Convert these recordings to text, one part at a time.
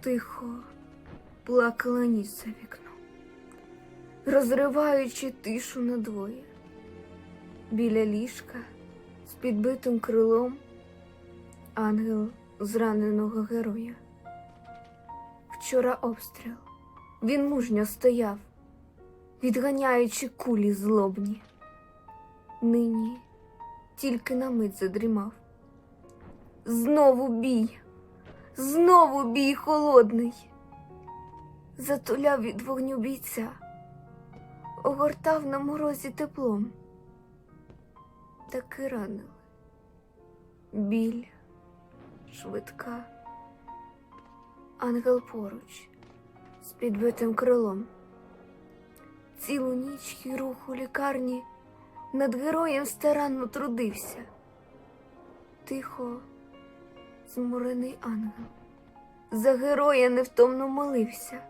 Тихо плакала ніч за вікном, розриваючи тишу надвоє. Біля ліжка з підбитим крилом ангел зраненого героя. Вчора обстріл. Він мужньо стояв, відганяючи кулі злобні. Нині тільки на мить задрімав. Знову бій, знову бій холодний. Затуляв від вогню бійця, огортав на морозі теплом. Таки ранили. Біль швидка. Ангел поруч з підбитим крилом. Цілу ніч хірург у лікарні над героєм старанно трудився. Тихо, змурений ангел, за героя невтомно молився.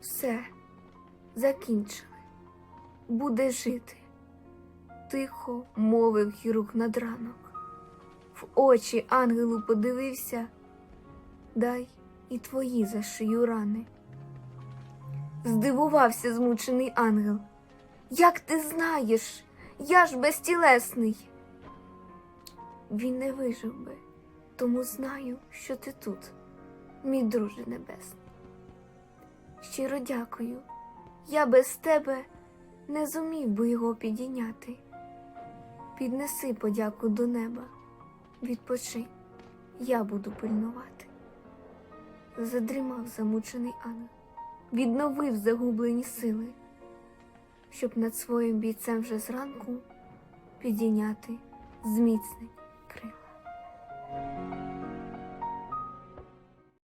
Все, закінчили, буде жити, тихо мовив хірург над ранок. В очі ангелу подивився, дай і твої зашию рани. Здивувався змучений ангел. Як ти знаєш, я ж безтілесний. Він не вижив би, тому знаю, що ти тут, мій друже небесний. Щиро дякую, я без тебе не зумів би його підійняти. Піднеси подяку до неба, відпочинь, я буду пильнувати. Задрімав замучений ангел, відновив загублені сили, щоб над своїм бійцем вже зранку підійняти, зміцнить Okay.